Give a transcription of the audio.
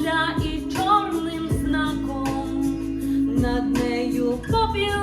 земля і чорним знаком над нею поп'ю.